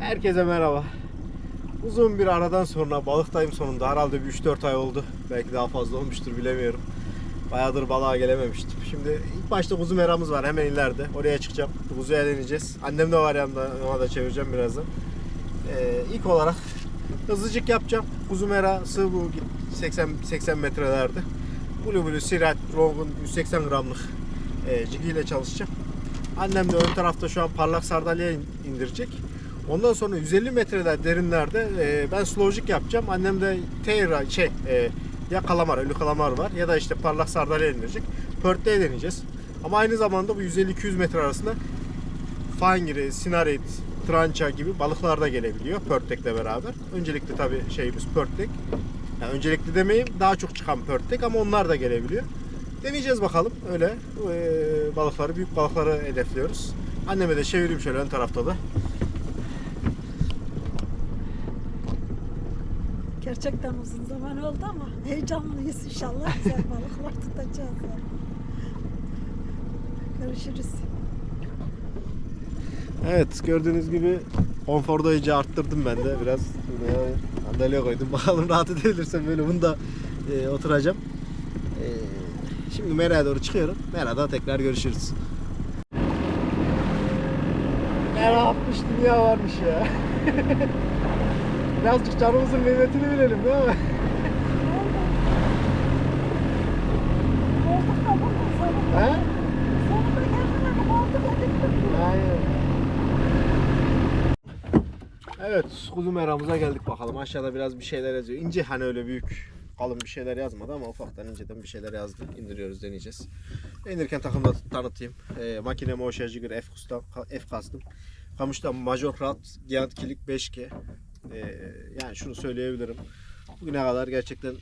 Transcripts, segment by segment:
Herkese merhaba. Uzun bir aradan sonra balıktayım sonunda. Herhalde bir 3-4 ay oldu. Belki daha fazla olmuştur bilemiyorum. Bayağıdır balığa gelememiştim. Şimdi ilk başta kuzu meramız var hemen ileride. Oraya çıkacağım. Kuzuya deneyeceğiz. Annem de var yanında. Ona da çevireceğim birazdan. Ee, ilk olarak hızlıcık yapacağım. Kuzu merası bu 80 80 metrelerde. Blue Blue Sirat Rogan 180 gramlık e, cigiyle çalışacağım. Annem de ön tarafta şu an parlak sardalya in- indirecek. Ondan sonra 150 metrede derinlerde e, ben slowjig yapacağım. Annem de teyra şey e, ya kalamar, ölü kalamar var ya da işte parlak sardalya indirecek. Pörtle'ye deneyeceğiz. Ama aynı zamanda bu 150-200 metre arasında fangiri, sinarit, trança gibi balıklar da gelebiliyor pörtlekle beraber. Öncelikli tabii şeyimiz pörtlek. Yani öncelikli demeyeyim daha çok çıkan pörtlek ama onlar da gelebiliyor. Deneyeceğiz bakalım öyle e, balıkları, büyük balıkları hedefliyoruz. Anneme de çevireyim şöyle ön tarafta da. Gerçekten uzun zaman oldu ama heyecanlıyız inşallah güzel balıklar tutacağız yani. Görüşürüz. Evet gördüğünüz gibi konforda iyice arttırdım ben de biraz. Buraya sandalye koydum. Bakalım rahat edebilirsem böyle bunda e, oturacağım. E, şimdi Mera'ya doğru çıkıyorum. Mera'da tekrar görüşürüz. Mera 60 dünya varmış ya. Birazcık canımızın kıymetini bilelim değil mi? He? Sonunda. Aynen. Evet, kuzu meramıza geldik bakalım. Aşağıda biraz bir şeyler yazıyor. İnce hani öyle büyük kalın bir şeyler yazmadı ama ufaktan inceden bir şeyler yazdı. İndiriyoruz, deneyeceğiz. İndirirken takımda tanıtayım. Ee, makine Moşa Jigger F, F kastım. Kamışta Major Rat Giant Kilik 5G. Ee, yani şunu söyleyebilirim. Bugüne kadar gerçekten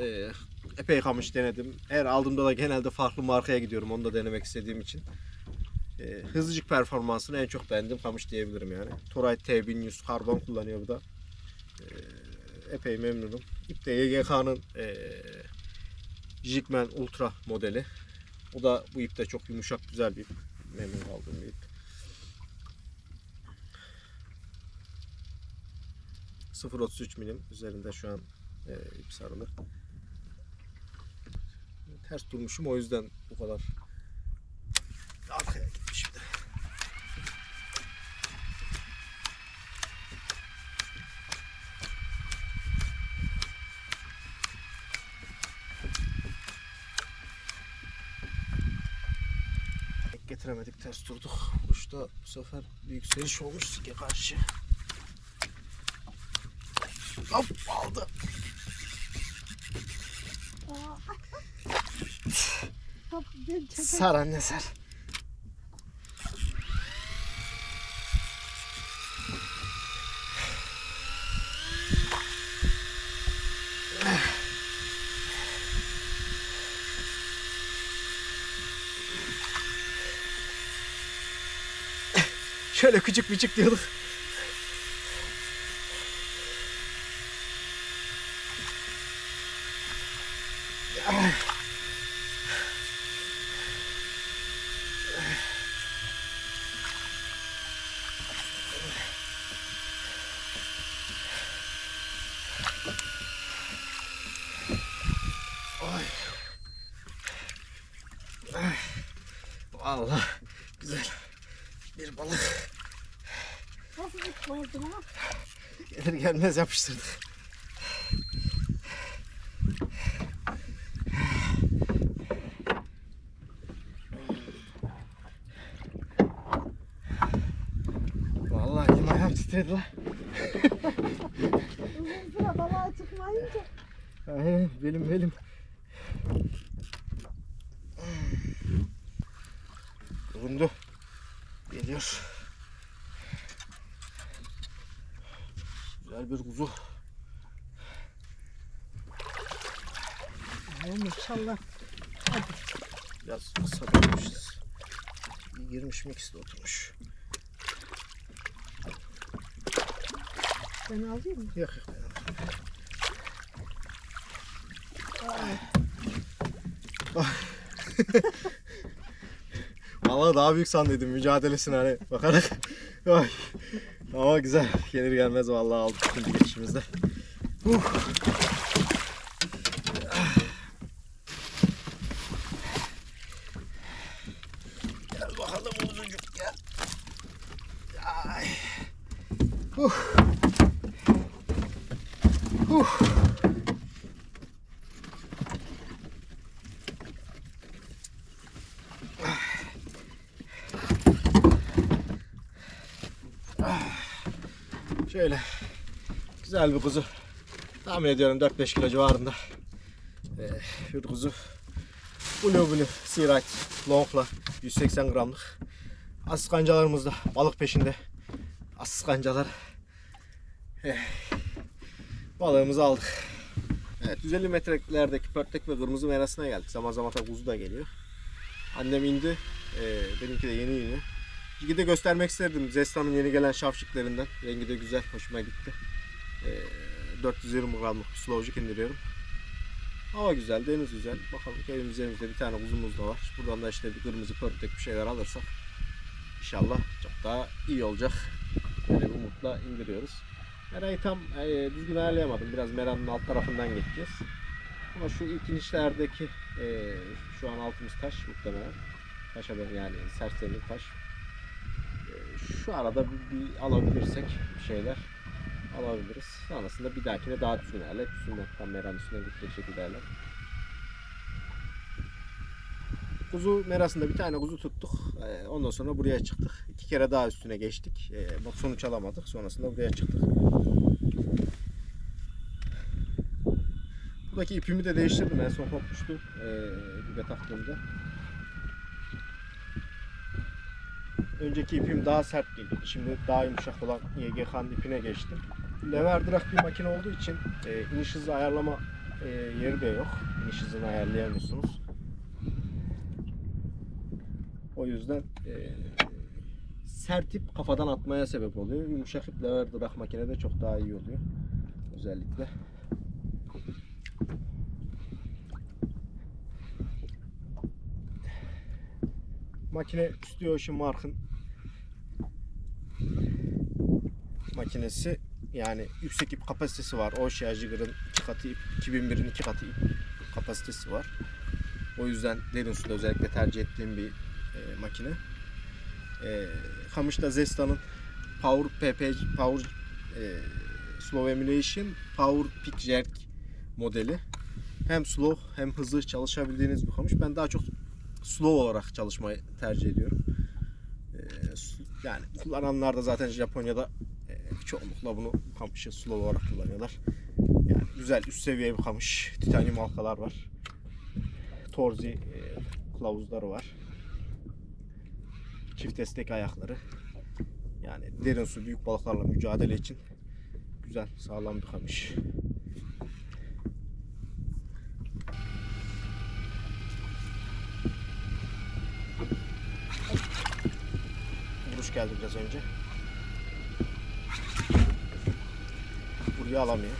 e, epey kamış denedim. Her aldığımda da genelde farklı markaya gidiyorum. Onu da denemek istediğim için. E, hızlıcık performansını en çok beğendiğim kamış diyebilirim yani. Toray T1100 karbon kullanıyor bu da. E, epey memnunum. İp de YGK'nın e, Jigman Ultra modeli. O da bu ip de çok yumuşak güzel bir ip. Memnun kaldığım bir ip. 0.33 milim üzerinde şu an e, ip sarılı. Ters durmuşum o yüzden bu kadar arkaya gitmişim de. Getiremedik ters durduk. Uçta bu sefer bir yükseliş olmuş sike karşı. Hop aldı. Sar anne sar. Şöyle küçük küçük diyorduk. Ay. Ay. Vallahi güzel bir balık. Nasıl oldu ha? Gelir gelmez yapıştırdık. Vallahi elim ayağım titredi lan. Uzun süre balığa çıkmayınca. Aynen benim benim. Geliyor. Güzel bir kuzu. Ay maşallah. Biraz kısa tutmuşuz. İyi girmiş mi ikisi de oturmuş. Ben alayım mı? Yok yok. Ay, balığı daha büyük sandıydım mücadelesine hani bakarak. Ama güzel. Gelir gelmez vallahi aldık ikinci geçişimizde. Uh. Gel bakalım uzucuk gel. Ay. Uh. Uh. Şöyle güzel bir kuzu. Tahmin ediyorum 4-5 kilo civarında. Ee, bir kuzu. Blue Blue Right Long'la 180 gramlık. Asıl kancalarımız da balık peşinde. Asıl kancalar. Eh, balığımızı aldık. Evet 150 metrelerdeki pörtlek ve kırmızı merasına geldik. Zaman zaman da kuzu da geliyor. Annem indi. Ee, benimki de yeni yeni. Bilgi de göstermek isterdim. Zesta'nın yeni gelen şafşiklerinden. Rengi de güzel. Hoşuma gitti. Ee, 420 gramlık bir slowcik indiriyorum. Hava güzel, deniz güzel. Bakalım köyümüz üzerimizde bir tane kuzumuz da var. Buradan da işte bir kırmızı pörtek bir şeyler alırsak inşallah çok daha iyi olacak. Böyle bir umutla indiriyoruz. Merayı tam e, düzgün ayarlayamadım. Biraz meranın alt tarafından geçeceğiz. Ama şu ilk inişlerdeki e, şu an altımız taş muhtemelen. Taşa ben yani serseri taş. E, şu arada bir, bir alabilirsek şeyler alabiliriz. Sonrasında bir dahakine daha düzgün ayarlayıp üstünden tam meranın üstüne gidecek şekilde. Kuzu merasında bir tane kuzu tuttuk. E, ondan sonra buraya çıktık. İki kere daha üstüne geçtik. E, bak sonuç alamadık. Sonrasında buraya çıktık. Buradaki ipimi de değiştirdim. En son kopmuştu. E, dibe taktığımda. Önceki ipim daha sert geliyor. Şimdi daha yumuşak olan YGK'nın ipine geçtim. Lever drag bir makine olduğu için e, iniş hızı ayarlama e, yeri de yok. İniş hızını ayarlayamıyorsunuz. O yüzden e, sert ip kafadan atmaya sebep oluyor. Yumuşak ip lever drag makinede çok daha iyi oluyor. Özellikle. Makine Studio Ocean Mark'ın makinesi yani yüksek ip kapasitesi var. Oshia Jigger'ın iki katı ip, 2001'in iki katı ip kapasitesi var. O yüzden derin suda özellikle tercih ettiğim bir e, makine. E, Kamış'ta Zesta'nın Power PP Power e, Slow Emulation Power Pick Jerk modeli. Hem slow hem hızlı çalışabildiğiniz bir kamış. Ben daha çok slow olarak çalışmayı tercih ediyorum. S- yani kullananlar da zaten Japonya'da e, çoğunlukla bunu kamışı slow olarak kullanıyorlar. Yani güzel üst seviye bir kamış. Titanyum halkalar var. Torzi e, kılavuzları var. Çift destek ayakları. Yani derin su büyük balıklarla mücadele için güzel sağlam bir kamış. Vuruş geldi biraz önce. Buraya alamıyor.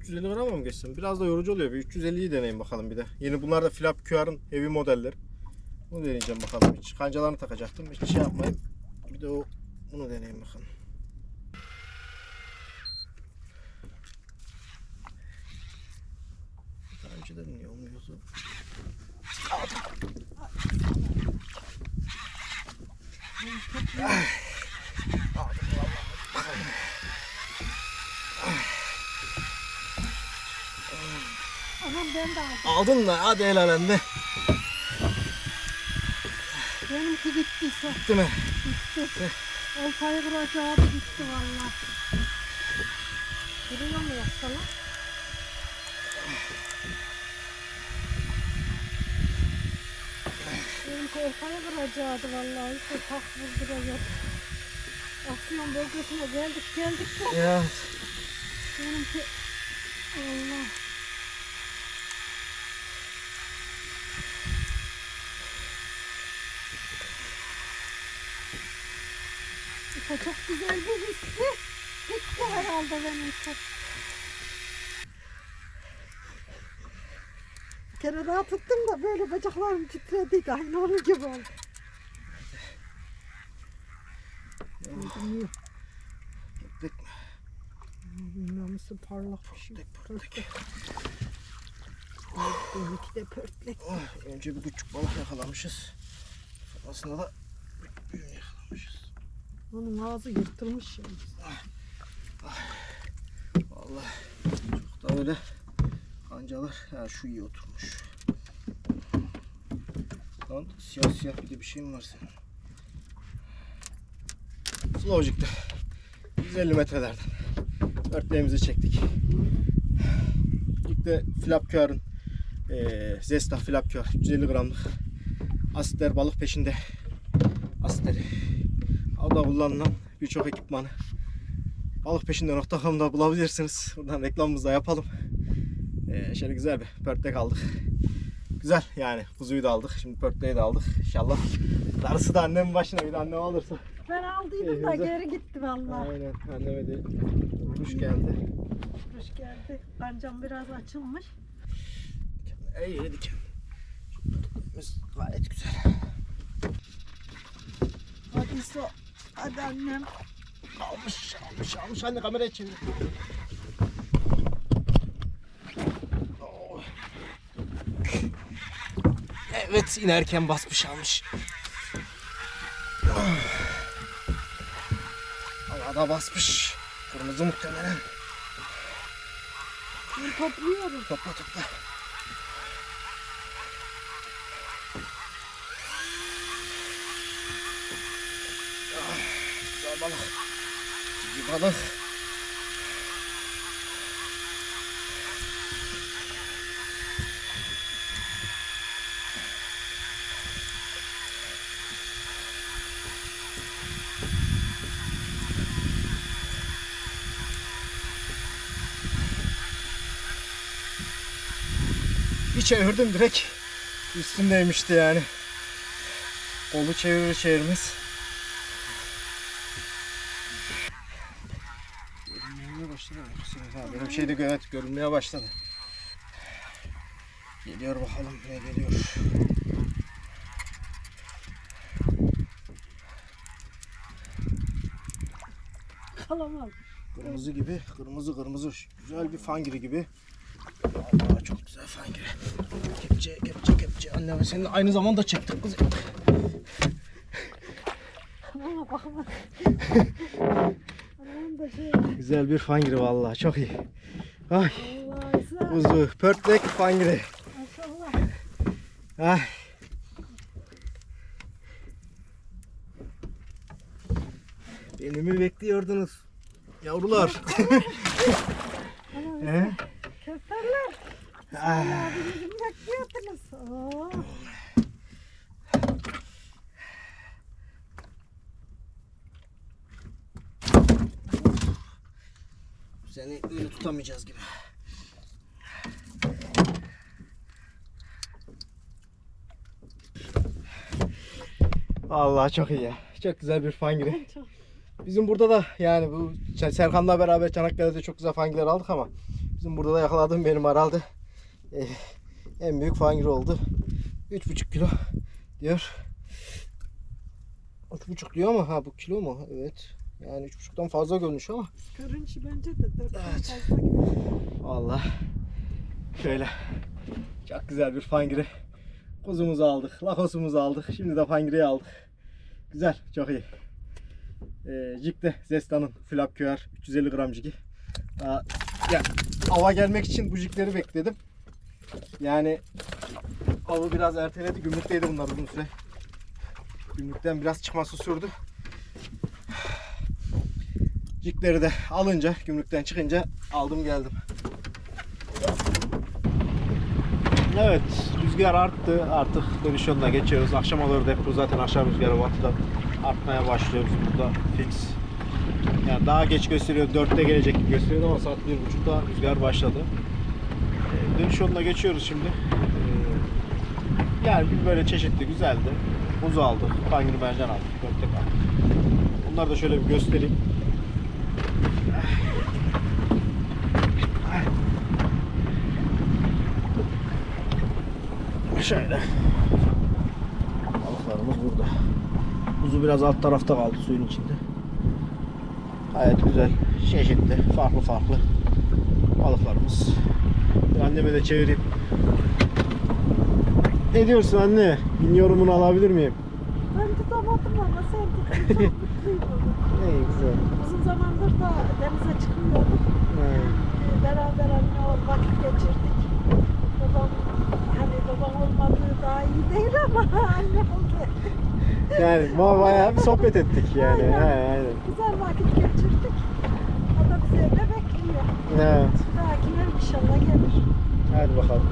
...350 grama mı geçsin? Biraz da yorucu oluyor. Bir 350'yi deneyim bakalım bir de. Yeni bunlar da Flap QR'ın heavy modelleri. Bunu deneyeceğim bakalım. Hiç kancalarını takacaktım. Hiç şey yapmayayım. Bir de o bunu deneyeyim bakalım. Niye olmuyordu? Anam ben de aldım. Aldın mı? Hadi helal anne. Benimki gittiyse Gitti mi? gitti. Oltayı kuracağı gitti valla. Duruyor mu yoksa oltayı kuracaktı vallahi. İşte tak vurduruyor. Aksiyon bölgesine geldik geldik de Ya. benimki Allah. Da çok güzel bir histi. Gitti herhalde benim için. Kere daha tuttum da böyle bacaklarım titredi. Aynı onun gibi oldu. Bilmiyorum. Pörtlek mi? Bilmiyorum nasıl parlak bir şey. Pörtlek, Benimki de pörtlek. Oh, önce bir küçük balık yakalamışız. Sonrasında da bir büyüğünü yakalamışız. Onun ağzı yırtılmış ya. Vallahi çok da öyle kancalar. Ha şu iyi oturmuş. Lan siyah siyah bir de bir şey mi var senin? Slowcik'te 150 metrelerden örtleğimizi çektik. İlk de Flapkör'ün eee Zesta Flapkör 350 gramlık asitler balık peşinde asitleri. Avda kullanılan birçok ekipmanı balıkpeşinde.com'da bulabilirsiniz. Buradan reklamımızı da yapalım. Ee, şöyle güzel bir pörtlek aldık. Güzel yani kuzuyu da aldık. Şimdi pörtleği de aldık. İnşallah darısı da annemin başına bir de annem alırsa. Ben aldıydım da geri gitti vallahi. Aynen anneme de kuş geldi. Hoş geldi. Kancam biraz açılmış. İyi yedik. Biz gayet güzel. Hadi so. Hadi annem. Almış, almış, almış. Anne kamerayı çevir. Oh. Evet, inerken basmış almış. Havada basmış. Kırmızı muhtemelen. Ben topluyorum. Topla topla. Ah, Güzel balık. Cici balık. Bir çevirdim direkt üstündeymişti yani. Kolu çevirir çevirmez. Görünmeye başladı. Benim şeyde evet görünmeye başladı. Geliyor bakalım ne geliyor. Kalamam. Kırmızı gibi, kırmızı kırmızı. Güzel bir fangiri gibi. Vallahi çok güzel fangiri. Kepçe, kepçe, kepçe. Anneme senin aynı zamanda çektik kız. Ama bakma. Şey. Güzel bir fangiri vallahi çok iyi. Ay Allah kuzu, pörtlek fangiri. Maşallah. Ay. Beni mi bekliyordunuz? Yavrular. He? Ah. Seni öyle tutamayacağız gibi. Vallahi çok iyi ya. Çok güzel bir fangiri. Bizim burada da yani bu Serkan'la beraber Çanakkale'de çok güzel fangiler aldık ama bizim burada da yakaladığım benim herhalde eh, en büyük fangir oldu. 3,5 kilo diyor. 3,5 diyor ama ha bu kilo mu? Evet. Yani 3,5'tan fazla görünüş ama görünüşü bence de dörtten Evet. fazla. Vallahi şöyle çok güzel bir fangiri kuzumuzu aldık, lakosumuzu aldık. Şimdi de fangiriyi aldık. Güzel, çok iyi. Ee, jig de Zesta'nın flap QR 350 gram jigi. Daha, ya, ava gelmek için bu jigleri bekledim. Yani avı biraz erteledi. Gümrükteydi bunlar uzun süre. Gümrükten biraz çıkması sürdü. Jigleri de alınca, gümrükten çıkınca aldım geldim. Evet, rüzgar arttı. Artık dönüş yoluna geçiyoruz. Akşama doğru depo zaten aşağı rüzgarı batıdan artmaya başlıyor bizim burada fix. Yani daha geç gösteriyor, 4'te gelecek gibi gösteriyordu ama saat 1.30'da rüzgar başladı. Dönüş yoluna geçiyoruz şimdi. Ee, yani böyle çeşitli, güzeldi. Buz aldık, pangir mercan aldık, köftek aldık. Onları da şöyle bir göstereyim. Şöyle. Balıklarımız burada. Kuzu biraz alt tarafta kaldı suyun içinde. Gayet güzel, çeşitli, farklı farklı balıklarımız. Anneme de çevireyim. Ne diyorsun anne? Bin yorumunu alabilir miyim? Ben tutamadım ama sevdik. Çok mutluydum. Ne güzel. Uzun zamandır da denize çıkmıyorduk. Ee, Beraber anne o vakit geçirdik. Babam hani babam olmadığı daha iyi değil ama anne oldu. Yani ba- bayağı bir sohbet ettik yani. Aynen. He, aynen. Güzel vakit geçirdik. O da bizi evde bekliyor. Evet. İnşallah gelir. Hadi bakalım.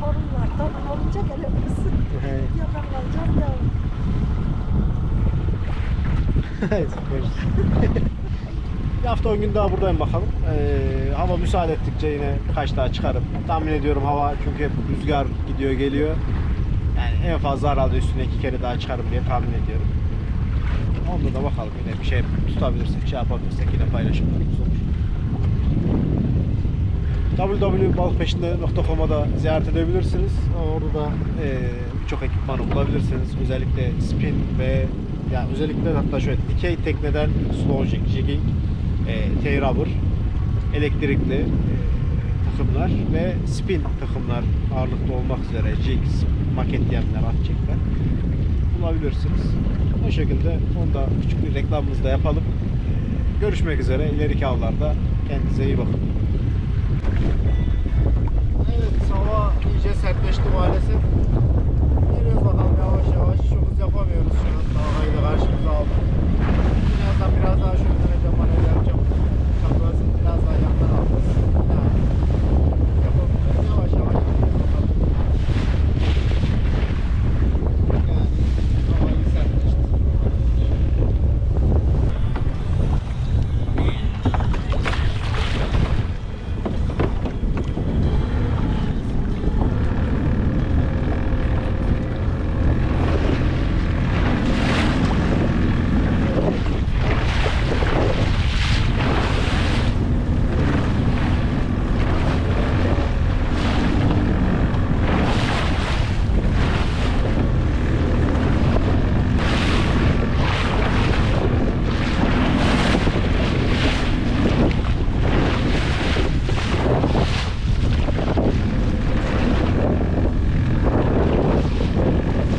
Torun var. Torun olunca gelebiliriz. Evet. ya ben kalacağım ya. o. Evet, görüşürüz. bir hafta 10 gün daha buradayım bakalım. Ee, hava müsaade ettikçe yine kaç daha çıkarım. Tahmin ediyorum hava çünkü hep rüzgar gidiyor geliyor. Yani en fazla herhalde üstüne iki kere daha çıkarım diye tahmin ediyorum. Onda da bakalım yine bir şey tutabilirsek, şey yapabilirsek yine paylaşımlarımız olur. www.balıkpeşinde.com'a da ziyaret edebilirsiniz. Orada da e, birçok ekipmanı bulabilirsiniz. Özellikle spin ve yani özellikle hatta şöyle dikey tekneden slow jig, jigging, e, T-rubber, elektrikli e, takımlar ve spin takımlar ağırlıklı olmak üzere jigs, maket yemler, at çekler bulabilirsiniz. O şekilde onu da küçük bir reklamımızı da yapalım. E, görüşmek üzere ileriki avlarda. Kendinize iyi bakın.